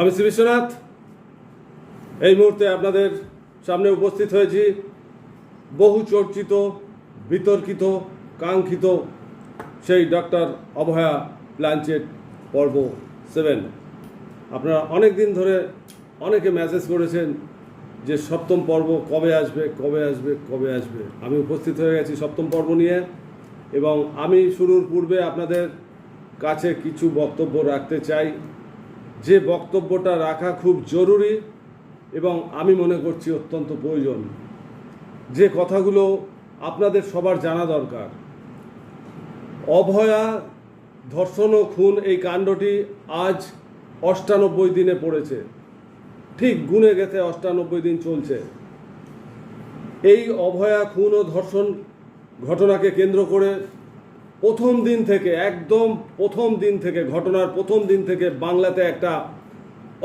আমি শ্রী বিশ্বনাথ। এই মুহূর্তে আপনাদের সামনে উপস্থিত হয়েছি। বহু চর্চিত, বিতর্কিত, কাঙ্ক্ষিত সেই ডক্টর অভয়া প্ল্যানচেট পর্ব সেভেন। আপনারা অনেক দিন ধরে অনেকে মেসেজ করেছেন যে সপ্তম পর্ব কবে আসবে কবে আসবে কবে আসবে। আমি উপস্থিত হয়ে গেছি সপ্তম পর্ব নিয়ে এবং আমি শুরুর পূর্বে আপনাদের কাছে কিছু বক্তব্য রাখতে চাই। যে বক্তব্যটা রাখা খুব জরুরি এবং আমি মনে করছি অত্যন্ত প্রয়োজন। যে কথাগুলো আপনাদের সবার জানা দরকার। অভয়া, ধর্ষণ ও খুন এই কাণ্ডটি আজ অষ্টানব্বই দিনে পড়েছে। ঠিক গুনে গেছে অষ্টানব্বই দিন চলছে। এই অভয়া, খুন ও ধর্ষণ ঘটনাকে কেন্দ্র করে প্রথম দিন থেকে, একদম প্রথম দিন থেকে, ঘটনার প্রথম দিন থেকে বাংলাতে একটা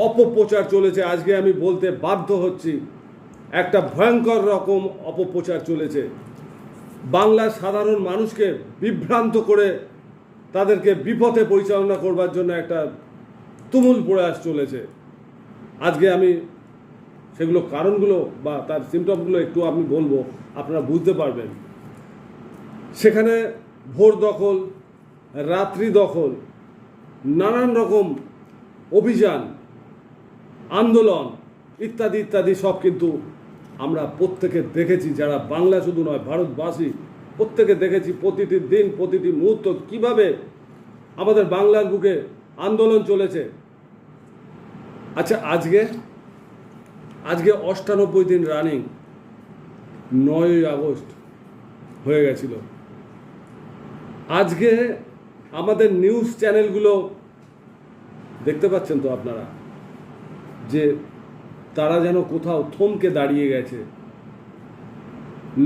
অপপ্রচার চলেছে। আজকে আমি বলতে বাধ্য হচ্ছি, একটা ভয়ঙ্কর রকম অপপ্রচার চলেছে। বাংলার সাধারণ মানুষকে বিভ্রান্ত করে তাদেরকে বিপথে পরিচালনা করবার জন্য একটা তুমুল প্রয়াস চলেছে। আজকে আমি সেগুলো কারণগুলো বা তার সিমটমগুলো একটু আমি বলব, আপনারা বুঝতে পারবেন। সেখানে ভোর দখল, রাত্রি দখল, নানান রকম অভিযান, আন্দোলন ইত্যাদি ইত্যাদি সব কিন্তু আমরা প্রত্যেকে দেখেছি। যারা বাংলা শুধু নয়, ভারতবাসী প্রত্যেকে দেখেছি প্রতিটি দিন, প্রতিটি মুহূর্ত কীভাবে আমাদের বাংলার বুকে আন্দোলন চলেছে। আচ্ছা আজকে আজকে অষ্টানব্বই দিন রানিং নয়ই আগস্ট হয়ে গেছিল। আজকে আমাদের নিউজ চ্যানেলগুলো দেখতে পাচ্ছেন তো আপনারা, যে তারা যেন কোথাও থমকে দাঁড়িয়ে গেছে।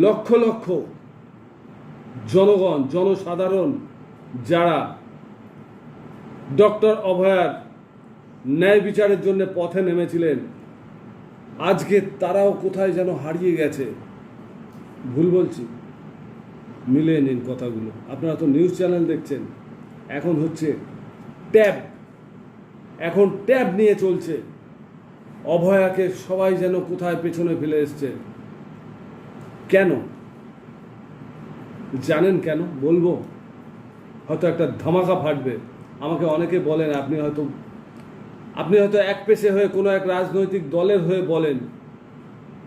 লক্ষ লক্ষ জনগণ, জনসাধারণ যারা ডক্টর অভয়ার ন্যায় বিচারের জন্য পথে নেমেছিলেন, আজকে তারাও কোথায় যেন হারিয়ে গেছে, ভুল বলছি। মিলিয়ে নিন কথাগুলো। আপনারা তো নিউজ চ্যানেল দেখছেন। এখন হচ্ছে ট্যাব। এখন ট্যাব নিয়ে চলছে। অভয়াকে সবাই যেন কোথায় পেছনে ফেলে এসছে। কেন? জানেন কেন? বলব? হয়তো একটা ধামাকা ফাটবে। আমাকে অনেকে বলেন, আপনি হয়তো আপনি হয়তো এক পেশে হয়ে কোনো এক রাজনৈতিক দলের হয়ে বলেন।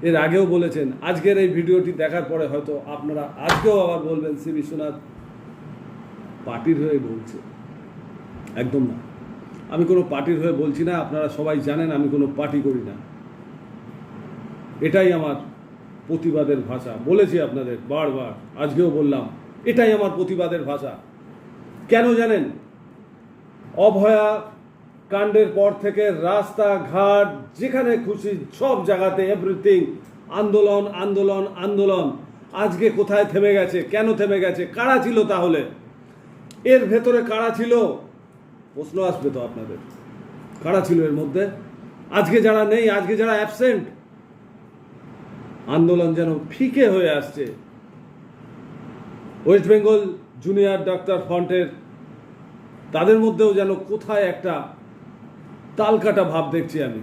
এর আগেও বলেছেন, আজকের এই ভিডিওটি দেখার পরে হয়তো আপনারা আজকেও আবার বলবেন, শ্রী বিশ্বনাথ পার্টির হয়ে বলছে। একদম না। আমি কোনো পার্টির হয়ে বলছি না, আপনারা সবাই জানেন, আমি কোনো পার্টি করি না। এটাই আমার প্রতিবাদের ভাষা। বলেছি আপনাদের বারবার, আজকেও বললাম, এটাই আমার প্রতিবাদের ভাষা। কেন জানেন? অভয়া কাণ্ডের পর থেকে রাস্তাঘাট, যেখানে খুশি সব জায়গাতে এভরিথিং আন্দোলন আন্দোলন আন্দোলন। আজকে কোথায় থেমে গেছে? কেন থেমে গেছে? কারা ছিল তাহলে? এর ভেতরে কারা ছিল? প্রশ্ন আসবে তো আপনাদের। কারা ছিল এর মধ্যে? আজকে যারা নেই, আজকে যারা অ্যাবসেন্ট আন্দোলন যেন ফিকে হয়ে আসছে। ওয়েস্ট বেঙ্গল জুনিয়র ডাক্তার ফ্রন্টের তাদের মধ্যেও যেন কোথায় একটা তালকাটা ভাব দেখছি আমি।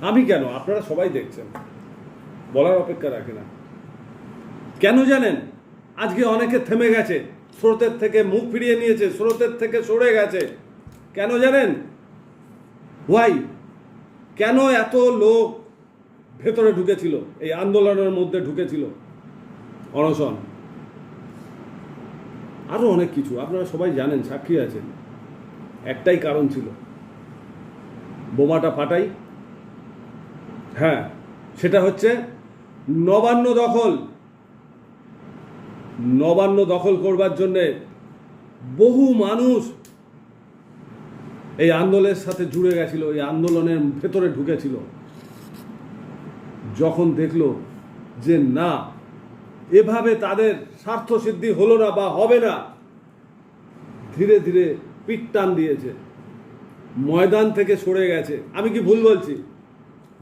আমি কেন? আপনারা সবাই দেখছেন। বলার অপেক্ষা রাখে না। কেন জানেন? আজকে অনেকে থেমে গেছে। স্রোতের থেকে মুখ ফিরিয়ে নিয়েছে, স্রোতের থেকে সরে গেছে। কেন জানেন? ওয়াই কেন এত লোক ভেতরে ঢুকেছিল? এই আন্দোলনের মধ্যে ঢুকেছিল? অনশন। আরও অনেক কিছু। আপনারা সবাই জানেন, সাক্ষী আছেন। একটাই কারণ ছিল। বোমাটা ফাটাই। হ্যাঁ সেটা হচ্ছে নবান্ন দখল। নবান্ন দখল করবার জন্যে বহু মানুষ এই আন্দোলনের সাথে জুড়ে গেছিল, এই আন্দোলনের ভেতরে ঢুকেছিল। যখন দেখল যে না, এভাবে তাদের স্বার্থ সিদ্ধি হলো না বা হবে না, ধীরে ধীরে পিট টান দিয়েছে। ময়দান থেকে সরে গেছে। আমি কি ভুল বলছি?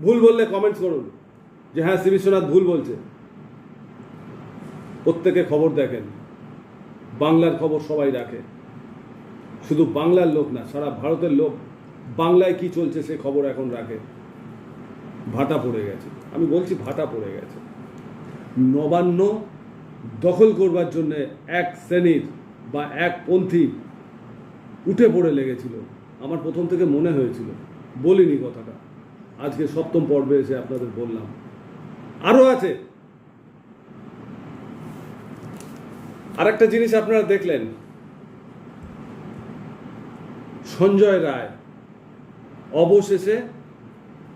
ভুল বললে কমেন্টস করুন। যে হ্যাঁ শ্রী বিশ্বনাথ ভুল বলছে। প্রত্যেকে খবর দেখেন। বাংলার খবর সবাই রাখে। শুধু বাংলার লোক না, সারা ভারতের লোক বাংলায় কি চলছে সে খবর এখন রাখে। ভাটা পড়ে গেছে। আমি বলছি ভাটা পড়ে গেছে। নবান্ন দখল করবার জন্য এক শ্রেণির বা এক পন্থী উঠে পড়ে লেগেছিল। আমার প্রথম থেকে মনে হয়েছিল। বলিনি কথাটা। আজকে সপ্তম পর্বে এসে আপনাদের বললাম। আরও আছে। আরেকটা জিনিস আপনারা দেখলেন। সঞ্জয় রায় অবশেষে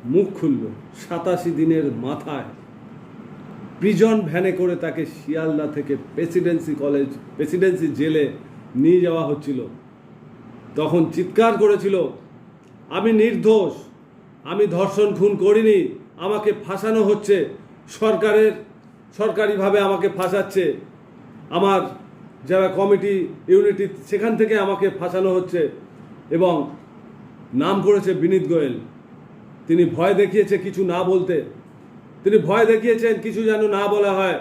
মুখ খুলল সাতাশি দিনের মাথায়। প্রিজন ভ্যানে করে তাকে শিয়ালদা থেকে প্রেসিডেন্সি কলেজ প্রেসিডেন্সি জেলে নিয়ে যাওয়া হচ্ছিল। তখন চিৎকার করেছিল, আমি নির্দোষ, আমি ধর্ষণ খুন করিনি, আমাকে ফাঁসানো হচ্ছে, সরকারের, সরকারিভাবে আমাকে ফাঁসাচ্ছে, আমার যারা কমিটি, ইউনিটি, সেখান থেকে আমাকে ফাঁসানো হচ্ছে। এবং নাম করেছে বিনীত গোয়েল। তিনি ভয় দেখিয়েছে কিছু না বলতে। তিনি ভয় দেখিয়েছেন, কিছু যেন না বলা হয়,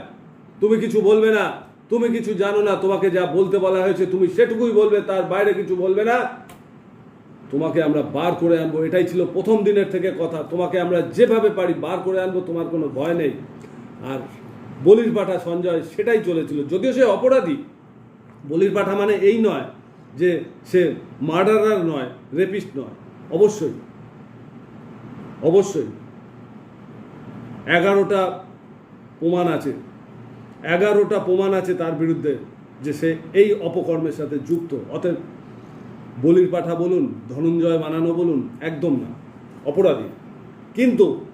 তুমি কিছু বলবে না। তুমি কিছু জানো না, তোমাকে যা বলতে বলা হয়েছে, তুমি সেটুকুই বলবে, তার বাইরে কিছু বলবে না। তোমাকে আমরা বার করে আনব, এটাই ছিল প্রথম দিনের থেকে কথা। তোমাকে আমরা যেভাবে পারি বার করে আনব, তোমার কোনো ভয় নেই। আর বলির পাঠা সঞ্জয়, সেটাই চলেছিল। যদিও সে অপরাধী, বলির পাঠা মানে এই নয় যে সে মার্ডারার নয়, রেপিস্ট নয়। অবশ্যই অবশ্যই। এগারোটা প্রমাণ আছে। এগারোটা প্রমাণ আছে তার বিরুদ্ধে যে সে এই অপকর্মের সাথে যুক্ত। অতএব বলির পাঠা বলুন, ধনঞ্জয় বানানো বলুন, একদম না, অপরাধী। কিন্তু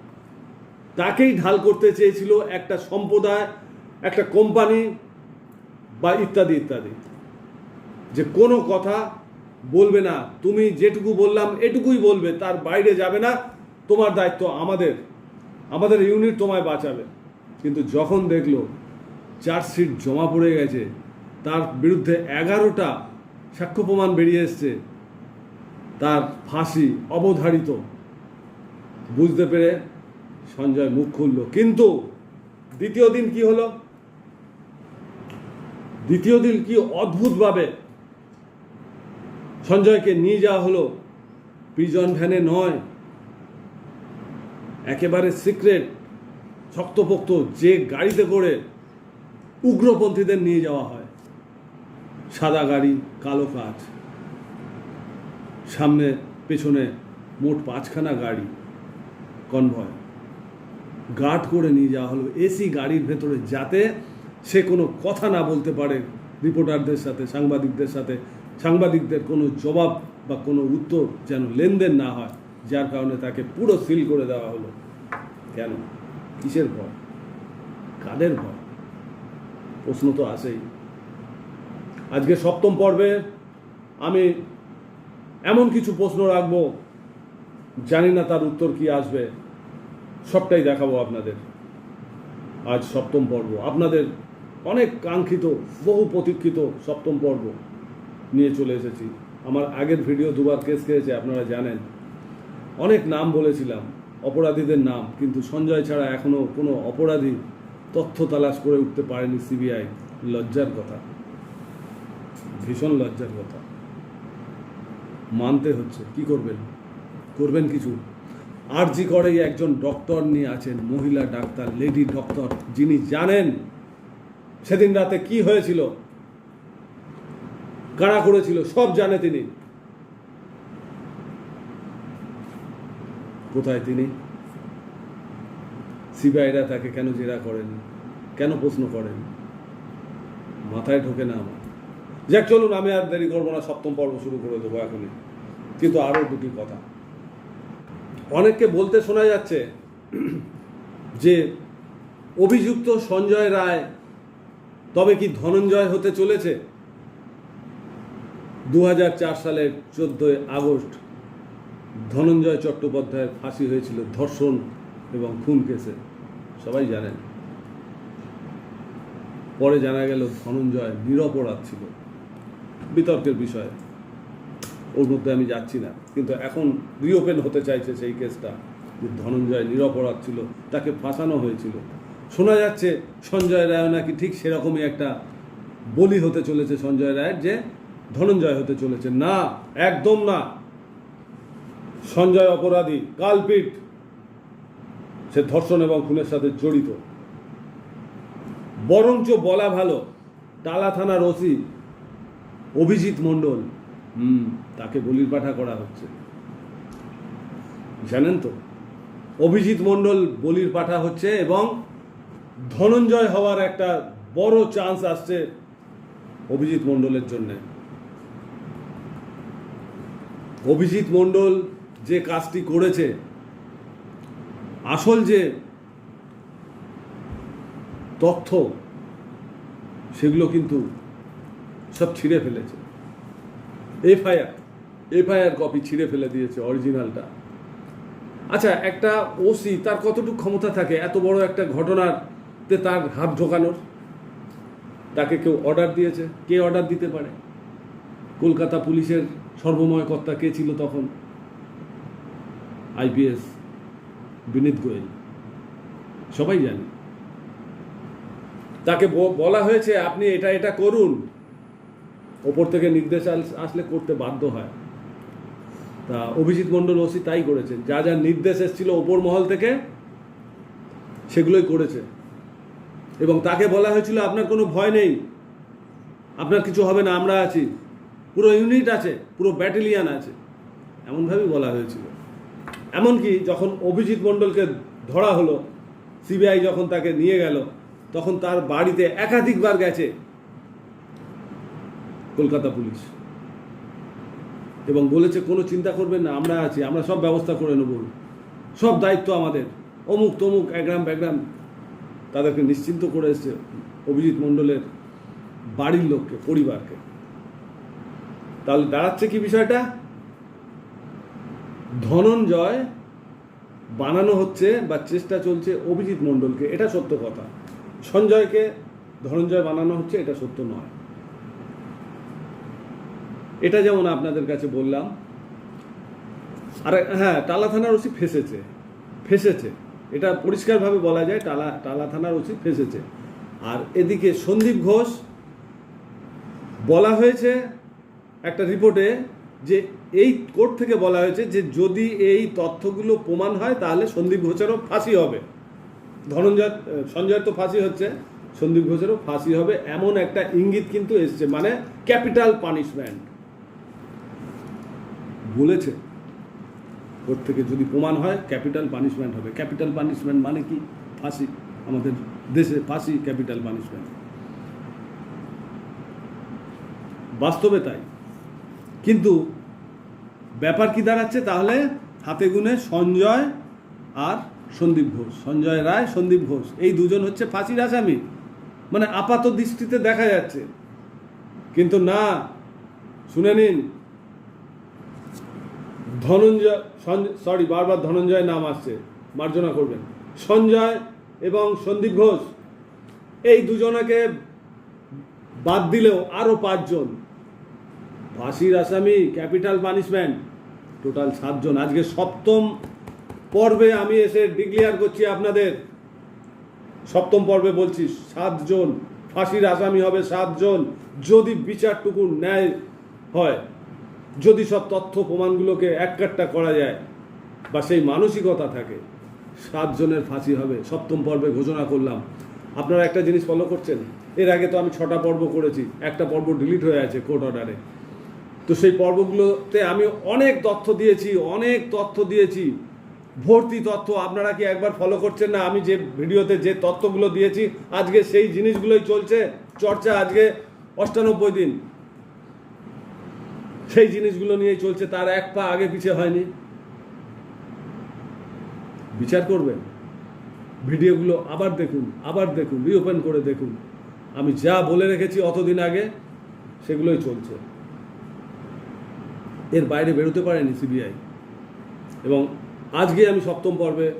তাকেই ঢাল করতে চেয়েছিল একটা সম্প্রদায়, একটা কোম্পানি বা ইত্যাদি ইত্যাদি। যে কোনো কথা বলবে না, তুমি যেটুকু বললাম এটুকুই বলবে, তার বাইরে যাবে না, তোমার দায়িত্ব আমাদের। আমাদের ইউনিট তোমায় বাঁচাবে। কিন্তু যখন দেখল চার্জশিট জমা পড়ে গেছে। তার বিরুদ্ধে এগারোটা সাক্ষ্য প্রমাণ বেরিয়ে এসছে। তার ফাঁসি অবধারিত। বুঝতে পেরে সঞ্জয় মুখ খুলল। কিন্তু দ্বিতীয় দিন কি হলো? দ্বিতীয় দিন কি অদ্ভুতভাবে সঞ্জয়কে নিয়ে যাওয়া হলো? প্রিজন ভ্যানে নয়। একেবারে সিক্রেট, শক্তপোক্ত যে গাড়িতে করে উগ্রপন্থীদের নিয়ে যাওয়া হয়। সাদা গাড়ি, কালো কাজ সামনে, পেছনে মোট পাঁচখানা গাড়ি, কনভয়। গার্ড করে নিয়ে যাওয়া হলো। এসি গাড়ির ভেতরে যাতে সে কোনো কথা না বলতে পারে রিপোর্টারদের সাথে, সাংবাদিকদের সাথে। সাংবাদিকদের কোনো জবাব বা কোনো উত্তর যেন লেনদেন না হয়, যার কারণে তাকে পুরো সিল করে দেওয়া হলো। কেন? কিসের ভয়? কাদের ভয়? প্রশ্ন তো আসেই আজকে সপ্তম পর্বে আমি এমন কিছু প্রশ্ন রাখব, জানি না তার উত্তর কি আসবে, সবটাই দেখাবো আপনাদের। আজ সপ্তম পর্ব। আপনাদের অনেক কাঙ্ক্ষিত, বহু প্রতীক্ষিত সপ্তম পর্ব নিয়ে চলে এসেছি। আমার আগের ভিডিও দুবার কেস খেয়েছে, আপনারা জানেন। অনেক নাম বলেছিলাম, অপরাধীদের নাম, কিন্তু সঞ্জয় ছাড়া এখনও কোনো অপরাধী তথ্য তালাশ করে উঠতে পারেনি সিবিআই। লজ্জার কথা। ভীষণ লজ্জার কথা। মানতে হচ্ছে। কি করবেন? করবেন কিছু? আর জি করেই একজন ডক্টর নিয়ে আছেন মহিলা ডাক্তার, লেডি ডক্টর, যিনি জানেন সেদিন রাতে কি হয়েছিল, কারা করেছিল, সব জানে তিনি। কোথায় তিনি? সিবিআইরা তাকে কেন জেরা করেন? কেন প্রশ্ন করেন? মাথায় ঢোকে না আমার। যাক, চলুন, আমি আর দেরি করব না, সপ্তম পর্ব শুরু করে দেবো এখনই। কিন্তু আরও দুটি কথা। অনেককে বলতে শোনা যাচ্ছে যে, অভিযুক্ত সঞ্জয় রায় তবে কি ধনঞ্জয় হতে চলেছে? দু হাজার চার সালের চোদ্দোই আগস্ট ধনঞ্জয় চট্টোপাধ্যায়ের ফাঁসি হয়েছিল ধর্ষণ এবং খুন কেসে। সবাই জানেন। পরে জানা গেল ধনঞ্জয় নিরপরাধ ছিল। বিতর্কের বিষয়। ওর মধ্যে আমি যাচ্ছি না। কিন্তু এখন রিওপেন হতে চাইছে সেই কেসটা যে ধনঞ্জয় নিরপরাধ ছিল, তাকে ফাঁসানো হয়েছিল। শোনা যাচ্ছে সঞ্জয় রায় নাকি ঠিক সেরকমই একটা বলি হতে চলেছে সঞ্জয় রায়ের যে ধনঞ্জয় হতে চলেছে। না, একদম না। সঞ্জয় অপরাধী, কালপিট। সে ধর্ষণ এবং খুনের সাথে জড়িত। বরঞ্চ বলা ভালো, টালা থানার ওসি অভিজিৎ মণ্ডল, হুম, তাকে বলির পাঠা করা হচ্ছে। জানেন তো, অভিজিৎ মণ্ডল বলির পাঠা হচ্ছে এবং ধনঞ্জয় হওয়ার একটা বড় চান্স আসছে অভিজিৎ মণ্ডলের জন্যে। অভিজিৎ মণ্ডল যে কাজটি করেছে আসল যে তথ্য, সেগুলো কিন্তু সব ছিঁড়ে ফেলেছে। এফআইআর এফআইআর কপি ছিঁড়ে ফেলে দিয়েছে অরিজিনালটা। আচ্ছা একটা ওসি, তার কতটুকু ক্ষমতা থাকে? এত বড় একটা ঘটনাতে তার হাত ঢোকানোর? তাকে কেউ অর্ডার দিয়েছে? কে অর্ডার দিতে পারে? কলকাতা পুলিশের সর্বময় কর্তা কে ছিল তখন? আইপিএস বিনীত গোয়েল। সবাই জানে। তাকে বলা হয়েছে, আপনি এটা এটা করুন। ওপর থেকে নির্দেশ আসলে করতে বাধ্য হয়। তা অভিজিৎ মণ্ডল ওসি তাই করেছেন। যা যা নির্দেশ এসেছিল ওপর মহল থেকে, সেগুলোই করেছে। এবং তাকে বলা হয়েছিল, আপনার কোনো ভয় নেই। আপনার কিছু হবে না, আমরা আছি। পুরো ইউনিট আছে, পুরো ব্যাটালিয়ান আছে। এমনভাবেই বলা হয়েছিল। এমনকি যখন অভিজিৎ মণ্ডলকে ধরা হলো, সিবিআই যখন তাকে নিয়ে গেল, তখন তার বাড়িতে একাধিকবার গেছে কলকাতা পুলিশ। এবং বলেছে, কোনো চিন্তা করবেন না, আমরা আছি, আমরা সব ব্যবস্থা করে নেব। সব দায়িত্ব আমাদের। অমুক তমুক একগ্রাম ব্যাগ্রাম তাদেরকে নিশ্চিন্ত করে এসছে অভিজিৎ মণ্ডলের বাড়ির লোককে, পরিবারকে। তাহলে দাঁড়াচ্ছে কি বিষয়টা? ধনঞ্জয় বানানো হচ্ছে বা চেষ্টা চলছে অভিজিৎ মণ্ডলকে, এটা সত্য কথা। সঞ্জয়কে ধনঞ্জয় বানানো হচ্ছে, এটা সত্য নয়। এটা যেমন আপনাদের কাছে বললাম, আর হ্যাঁ টালা থানার ওসি ফেসেছে ফেসেছে। এটা পরিষ্কারভাবে বলা যায়, টালা টালা থানার ওসি ফেসেছে। আর এদিকে সন্দীপ ঘোষ, বলা হয়েছে একটা রিপোর্টে যে এই কোর্ট থেকে বলা হয়েছে যে যদি এই তথ্যগুলো প্রমাণ হয়, তাহলে সন্দীপ ঘোষেরও ফাঁসি হবে। ধনঞ্জয়, সঞ্জয় তো ফাঁসি হচ্ছে। সন্দীপ ঘোষেরও ফাঁসি হবে। এমন একটা ইঙ্গিত কিন্তু এসছে মানে ক্যাপিটাল পানিশমেন্ট। বলেছে, কোর্ট থেকে যদি প্রমাণ হয়, ক্যাপিটাল পানিশমেন্ট হবে। ক্যাপিটাল পানিশমেন্ট মানে কি? ফাঁসি। আমাদের দেশে ফাঁসি, ক্যাপিটাল পানিশমেন্ট। বাস্তবে তাই। কিন্তু ব্যাপার কি দাঁড়াচ্ছে? তাহলে হাতে গুনে সঞ্জয় আর সন্দীপ ঘোষ। সঞ্জয় রায়, সন্দীপ ঘোষ। এই দুজন হচ্ছে ফাঁসির আসামি। মানে আপাত দৃষ্টিতে দেখা যাচ্ছে। কিন্তু না, শুনে নিন। ধনঞ্জয় সরি বারবার ধনঞ্জয় নাম আসছে। মার্জনা করবেন। সঞ্জয় এবং সন্দীপ ঘোষ, এই দুজনকে বাদ দিলেও আরও পাঁচজন। ফাঁসির আসামি, ক্যাপিটাল পানিশমেন্ট। টোটাল সাতজন। আজকে সপ্তম পর্বে আমি এসে ডিক্লেয়ার করছি আপনাদের। সপ্তম পর্বে বলছি সাতজন, ফাঁসির আসামি হবে সাতজন। যদি বিচারটুকু ন্যায় হয়, যদি সব তথ্য প্রমাণগুলোকে এককাট্টা করা যায় বা সেই মানসিকতা থাকে, সাতজনের ফাঁসি হবে। সপ্তম পর্বে ঘোষণা করলাম। আপনারা একটা জিনিস ফলো করছেন? এর আগে তো আমি ছটা পর্ব করেছি। একটা পর্ব ডিলিট হয়ে আছে কোর্ট অর্ডারে তো সেই পর্বগুলোতে আমি অনেক তথ্য দিয়েছি, অনেক তথ্য দিয়েছি। ভর্তি তথ্য আপনারা কি একবার ফলো করছেন না? আমি যে ভিডিওতে যে তথ্যগুলো দিয়েছি, আজকে সেই জিনিসগুলোই চলছে, চর্চা আজকে অষ্টানব্বই দিন। সেই জিনিসগুলো নিয়েই চলছে, তার এক পা আগে পিছে হয়নি। বিচার করবেন। ভিডিওগুলো আবার দেখুন আবার দেখুন রিওপেন করে দেখুন। আমি যা বলে রেখেছি অতদিন আগে, সেগুলোই চলছে। এর বাইরে বেরোতে পারেনি সিবিআই। এবং আজকে আমি সপ্তম পর্বে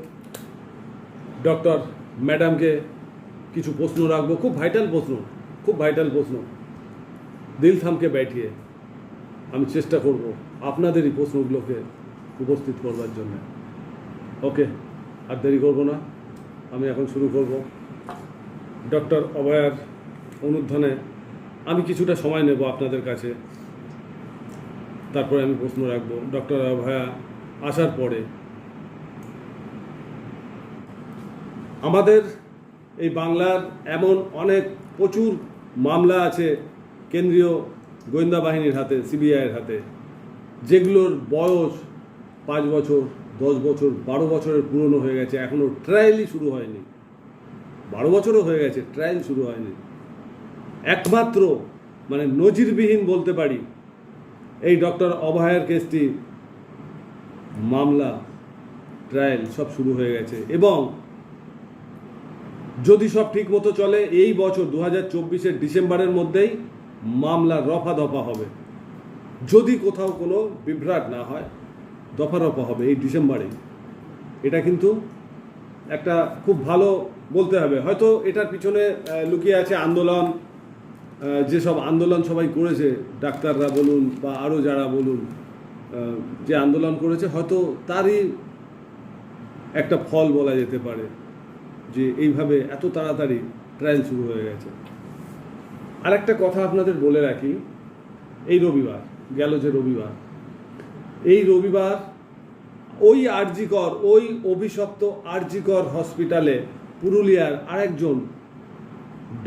ডক্টর ম্যাডামকে কিছু প্রশ্ন রাখব, খুব ভাইটাল প্রশ্ন, খুব ভাইটাল প্রশ্ন। দিল থামকে ব্যাঠিয়ে আমি চেষ্টা করব আপনাদেরই প্রশ্নগুলোকে উপস্থিত করবার জন্য। ওকে, আর দেরি করব না, আমি এখন শুরু করব। ডক্টর অভয়ার অনুধানে আমি কিছুটা সময় নেব আপনাদের কাছে। তারপরে আমি প্রশ্ন রাখব। ডক্টর অভয়া আসার পরে। আমাদের এই বাংলার এমন অনেক প্রচুর মামলা আছে কেন্দ্রীয় গোয়েন্দা বাহিনীর হাতে সিবিআইয়ের হাতে, যেগুলোর বয়স পাঁচ বছর, দশ বছর, বারো বছরের পুরনো হয়ে গেছে এখনও ট্রায়ালই শুরু হয়নি। বারো বছরও হয়ে গেছে ট্রায়াল শুরু হয়নি। একমাত্র মানে নজিরবিহীন বলতে পারি এই ডক্টর অভয়ের কেসটি মামলা ট্রায়াল সব শুরু হয়ে গেছে এবং যদি সব ঠিক মতো চলে, এই বছর দু হাজার চব্বিশের ডিসেম্বরের মধ্যেই মামলা রফা দফা হবে। যদি কোথাও কোনো বিভ্রাট না হয়, দফা রফা হবে এই ডিসেম্বরেই এটা কিন্তু একটা খুব ভালো বলতে হবে। হয়তো এটার পিছনে লুকিয়ে আছে আন্দোলন যেসব আন্দোলন সবাই করেছে, ডাক্তাররা বলুন বা আরও যারা বলুন যে আন্দোলন করেছে, হয়তো তারই একটা ফল বলা যেতে পারে যে এইভাবে এত তাড়াতাড়ি ট্রায়াল শুরু হয়ে গেছে। আর একটা কথা আপনাদের বলে রাখি, এই রবিবার, গেল যে রবিবার, এই রবিবার ওই আরজিকর, ওই অভিশপ্ত আরজিকর হসপিটালে পুরুলিয়ার আরেকজন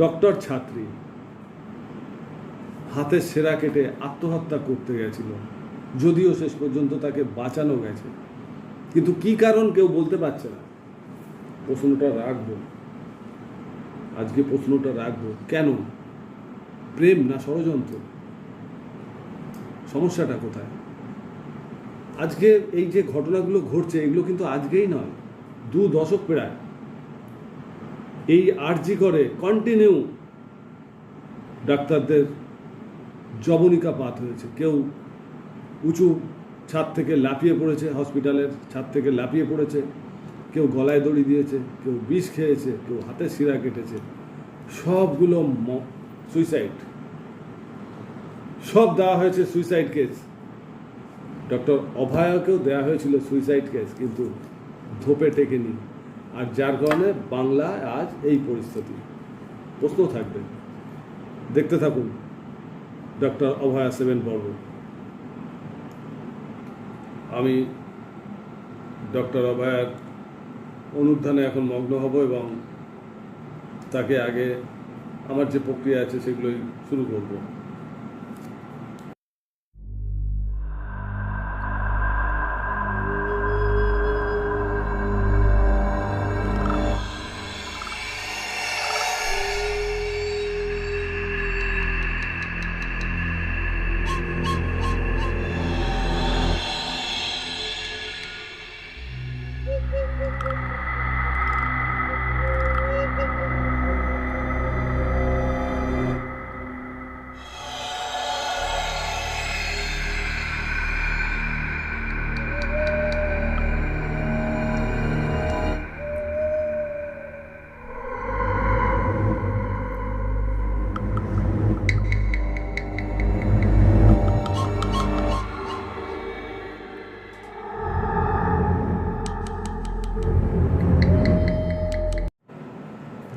ডক্টর ছাত্রী হাতের সেরা কেটে আত্মহত্যা করতে গেছিল। যদিও শেষ পর্যন্ত তাকে বাঁচানো গেছে। কিন্তু কি কারণ কেউ বলতে পারছে না। প্রশ্নটা রাখব। আজকে প্রশ্নটা রাখব, কেন? প্রেম না ষড়যন্ত্র? সমস্যাটা কোথায়? আজকে এই যে ঘটনাগুলো ঘটছে, এগুলো কিন্তু আজকেই নয়, দু দশক প্রায়। এই আরজি করে কন্টিনিউ ডাক্তারদের জবনিকা পাত হয়েছে। কেউ উঁচু ছাদ থেকে লাফিয়ে পড়েছে, হসপিটালের ছাদ থেকে লাফিয়ে পড়েছে, কেউ গলায় দড়ি দিয়েছে, কেউ বিষ খেয়েছে, কেউ হাতে শিরা কেটেছে। সবগুলো সুইসাইড সব দেওয়া হয়েছে সুইসাইড কেস ডক্টর অভয়কেও দেওয়া হয়েছিল সুইসাইড কেস কিন্তু ধোপে টেকেনি। আর যার কারণে বাংলায় আজ এই পরিস্থিতি। প্রশ্ন থাকবে। দেখতে থাকুন। ডক্টর অভয়া সেভেন বর্ব আমি ডক্টর অভয়ার অনুধানে এখন মগ্ন হব এবং তাকে আগে আমার যে প্রক্রিয়া আছে সেগুলোই শুরু করব।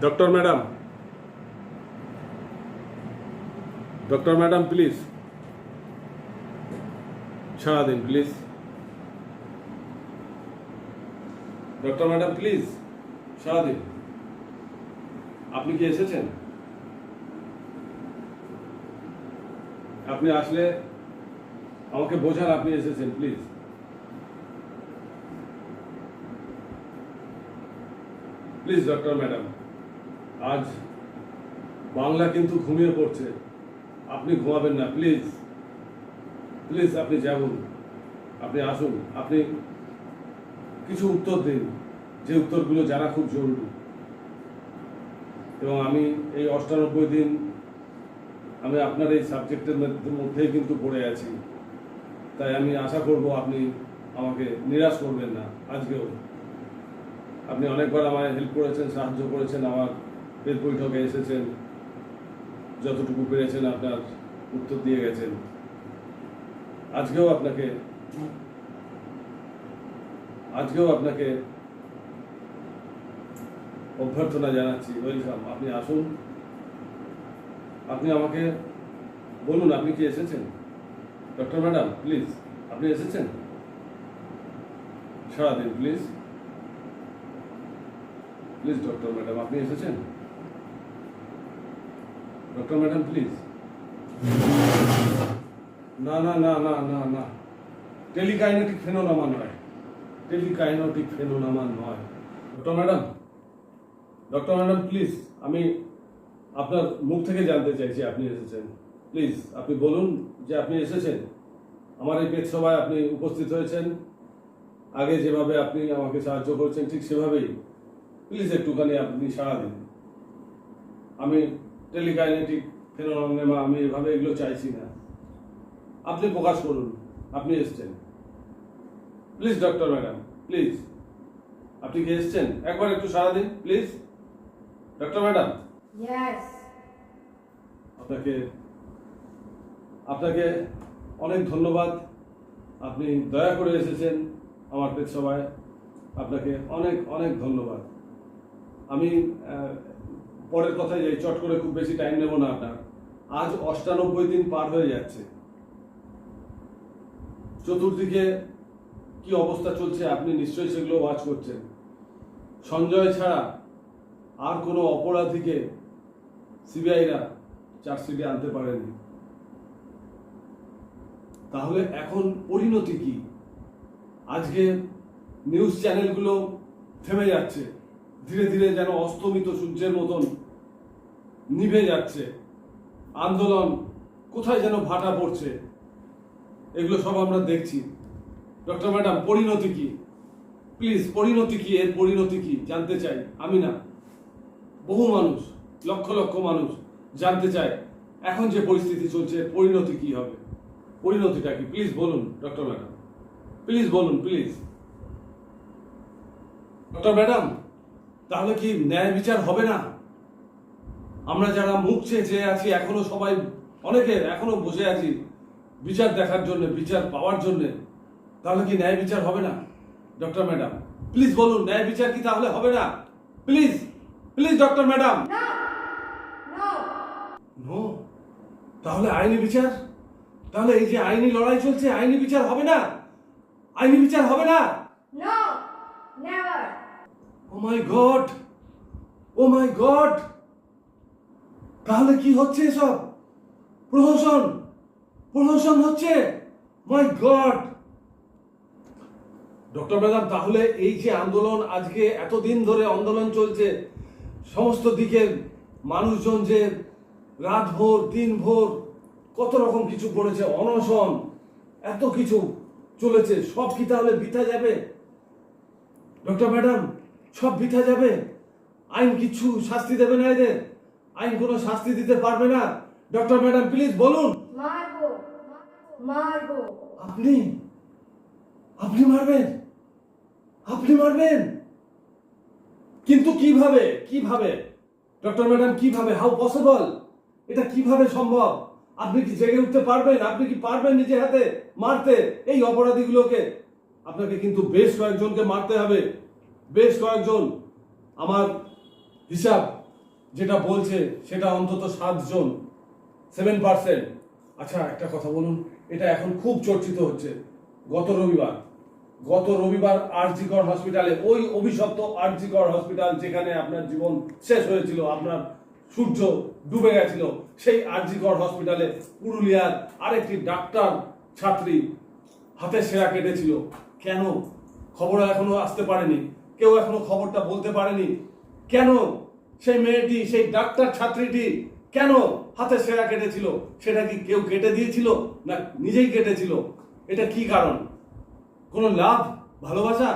Doctor madam doctor madam please সারা দিন প্লিজ ডক্টর ম্যাডাম প্লিজ সারা দিন আপনি কি এসেছেন আপনি আসলে আমাকে বোঝান আপনি এসেছেন প্লিজ প্লিজ ডক্টর ম্যাডাম আজ বাংলা কিন্তু ঘুমিয়ে পড়ছে। আপনি ঘুমাবেন না প্লিজ প্লিজ আপনি যাবুন। আপনি আসুন। আপনি কিছু উত্তর দিন। যে উত্তরগুলো জানা খুব জরুরি। এবং আমি এই অষ্টানব্বই দিন আমি আপনার এই সাবজেক্টের মধ্যেই কিন্তু পড়ে আছি। তাই আমি আশা করব আপনি আমাকে নিরাশ করবেন না। আজকেও। আপনি অনেকবার আমায় হেল্প করেছেন, সাহায্য করেছেন আমার পেট বৈঠকে এসেছেন। যতটুকু পেরেছেন আপনার উত্তর দিয়ে গেছেন। আজকেও আপনাকে আজকেও আপনাকে অভ্যর্থনা জানাচ্ছি। ওয়েলকাম আপনি আসুন। আপনি আমাকে বলুন, আপনি কি এসেছেন? ডক্টর ম্যাডাম, প্লিজ, আপনি এসেছেন? সারাদিন, প্লিজ। প্লিজ, ডক্টর ম্যাডাম, আপনি এসেছেন? ডক্টর ম্যাডাম প্লিজ না না না না না না। টেলিকাইনেটিক ফেনোনামা নয়। টেলিকাইনেটিক ফেনোনামা নয়। Doctor madam doctor madam please আমি আপনার মুখ থেকে জানতে চাইছি, আপনি এসেছেন। প্লিজ আপনি বলুন যে আপনি এসেছেন। আমার এই পেট সভায় আপনি উপস্থিত হয়েছেন। আগে যেভাবে আপনি আমাকে সাহায্য করেছেন, ঠিক সেভাবেই। প্লিজ একটুখানি আপনি সাড়া দিন। আমি টেলিকাইনেটিক ফেনোনেমা আমি এভাবে এগুলো চাইছি না। আপনি প্রকাশ করুন আপনি এসছেন। প্লিজ ডক্টর ম্যাডাম প্লিজ আপনি কি এসছেন? একবার একটু সারা দিন প্লিজ ডক্টর ম্যাডাম আপনাকে আপনাকে অনেক ধন্যবাদ। আপনি দয়া করে এসেছেন আমার পেট সভায়। আপনাকে অনেক অনেক ধন্যবাদ। আমি পরের কথায় যাই, চট করে খুব বেশি টাইম নেব না আপনার আজ অষ্টানব্বই দিন পার হয়ে যাচ্ছে। চতুর্দিকে কি অবস্থা চলছে আপনি নিশ্চয়ই সেগুলো ওয়াচ করছেন। সঞ্জয় ছাড়া আর কোনো অপরাধীকে সিবিআইরা চার্জশিটে আনতে পারেনি। তাহলে এখন পরিণতি কি? আজকে নিউজ চ্যানেলগুলো থেমে যাচ্ছে। ধীরে ধীরে যেন অস্তমিত সূর্যের মতন নিভে যাচ্ছে। আন্দোলন কোথায় যেন ভাটা পড়ছে। এগুলো সব আমরা দেখছি। ডক্টর ম্যাডাম, পরিণতি কি? প্লিজ, পরিণতি কি? এর পরিণতি কি? জানতে চাই। আমি না। বহু মানুষ, লক্ষ লক্ষ মানুষ জানতে চায়, এখন যে পরিস্থিতি চলছে পরিণতি কি হবে? পরিণতিটা কি? প্লিজ বলুন, ডক্টর ম্যাডাম। প্লিজ বলুন, প্লিজ। ডক্টর ম্যাডাম তাহলে কি ন্যায় বিচার হবে না? আমরা যারা মুখ চেয়ে চেয়ে আছি এখনও সবাই অনেকে এখনও বসে আছি বিচার দেখার জন্য বিচার পাওয়ার জন্য। তাহলে কি ন্যায় বিচার হবে না ডক্টর ম্যাডাম? প্লিজ বলুন ন্যায় বিচার কি তাহলে হবে না? Please please doctor madam. No তাহলে আইনি বিচার? তাহলে এই যে আইনি লড়াই চলছে আইনি বিচার হবে না? আইনি বিচার হবে না. ও মাই গড ও মাই গড তাহলে কি হচ্ছে এসব? প্রহসন প্রহসন হচ্ছে? মাই গড ডক্টর ম্যাডাম তাহলে এই যে আন্দোলন আজকে এতদিন ধরে আন্দোলন চলছে, সমস্ত দিকের মানুষজন যে রাত ভোর দিন ভোর কত রকম কিছু করেছে, অনশন, এত কিছু চলেছে, সব কি তাহলে বৃথা যাবে? ডক্টর ম্যাডাম সব বৃথা যাবে। আইন কিছু শাস্তি দেবে না এদের। আইন কোনো শাস্তি দিতে পারবে না। ডক্টর ম্যাডাম প্লিজ বলুন. আপনি আপনি মারবেন। আপনি মারবেন। কিন্তু কীভাবে কীভাবে? ডক্টর ম্যাডাম কীভাবে? হাউ পসিবল এটা কীভাবে সম্ভব? আপনি কি জেগে উঠতে পারবেন? আপনি কি পারবেন নিজে হাতে মারতে? এই অপরাধীগুলোকে? আপনাকে কিন্তু বেশ কয়েকজনকে মারতে হবে। বেশ কয়েকজন আমার হিসাব যেটা বলছে সেটা অন্তত সাতজন সেভেন পার্সেন্ট আচ্ছা একটা কথা বলুন, এটা এখন খুব চর্চিত হচ্ছে। গত রবিবার গত রবিবার আরজিকর হসপিটালে ওই অভিশপ্ত আরজিকর হসপিটাল যেখানে আপনার জীবন শেষ হয়েছিল, আপনার সূর্য ডুবে গেছিল, সেই আরজিকর হসপিটালে পুরুলিয়ার আরেকটি ডাক্তার ছাত্রী হাতের সেরা কেটেছিল। কেন? খবর এখনও আসতে পারেনি। কেউ এখনও খবরটা বলতে পারেনি। কেন সেই মেয়েটি, সেই ডাক্তার ছাত্রীটি কেন হাতের সেরা কেটেছিল? সেটা কি কেউ কেটে দিয়েছিল না নিজেই কেটেছিল? এটা কি কারণ? কোনো লাভ, ভালোবাসা?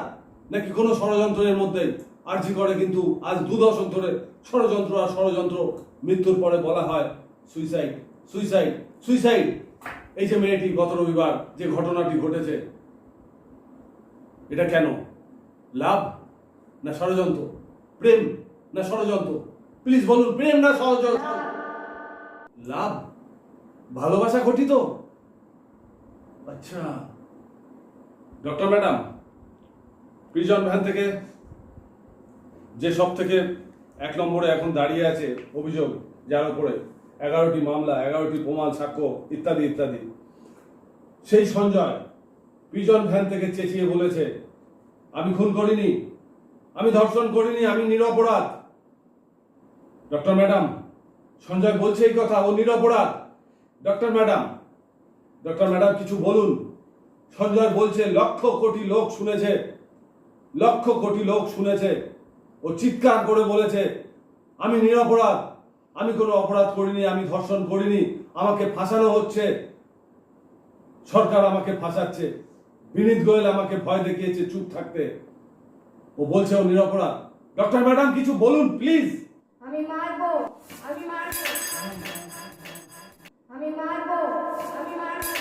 নাকি কোনো ষড়যন্ত্রের মধ্যে? আর্জি করে কিন্তু আজ দু দশক ধরে ষড়যন্ত্র আর ষড়যন্ত্র মৃত্যুর পরে বলা হয় সুইসাইড সুইসাইড সুইসাইড। এই যে মেয়েটি গত রবিবার যে ঘটনাটি ঘটেছে, এটা কেন? লাভ? না ষড়যন্ত্র, প্রেম না ষড়যন্ত্র। প্লিজ বলুন, প্রেম না ষড়যন্ত্র? লাভ, ভালোবাসা ঘটিত? আচ্ছা। ডক্টর ম্যাডাম, প্রিজন ভ্যান থেকে যে সব থেকে এক নম্বরে এখন দাঁড়িয়ে আছে অভিযোগ, যার উপরে এগারোটি মামলা, এগারোটি প্রমাণ, সাক্ষ্য, ইত্যাদি ইত্যাদি। সেই সঞ্জয় প্রিজন ভ্যান থেকে চেঁচিয়ে বলেছে, আমি খুন করিনি আমি ধর্ষণ করিনি, আমি নিরপরাধ। ডক্টর ম্যাডাম, সঞ্জয় বলছে এই কথা, ও নিরপরাধ। ডক্টর ম্যাডাম ডক্টর ম্যাডাম, কিছু বলুন। সঞ্জয় বলছে, লক্ষ কোটি লোক শুনেছে, লক্ষ কোটি লোক শুনেছে। ও চিৎকার করে বলেছে, আমি নিরপরাধ, আমি কোনো অপরাধ করিনি, আমি ধর্ষণ করিনি, আমাকে ফাঁসানো হচ্ছে। সরকার আমাকে ফাঁসাচ্ছে, বিনীত গোয়েল আমাকে ভয় দেখিয়েছে চুপ থাকতে। ও বলছে ও নিরপরাধ। ডক্টর ম্যাডাম কিছু বলুন প্লিজ আমি মারবো আমি মারবো। আমি মারবো আমি মারবো।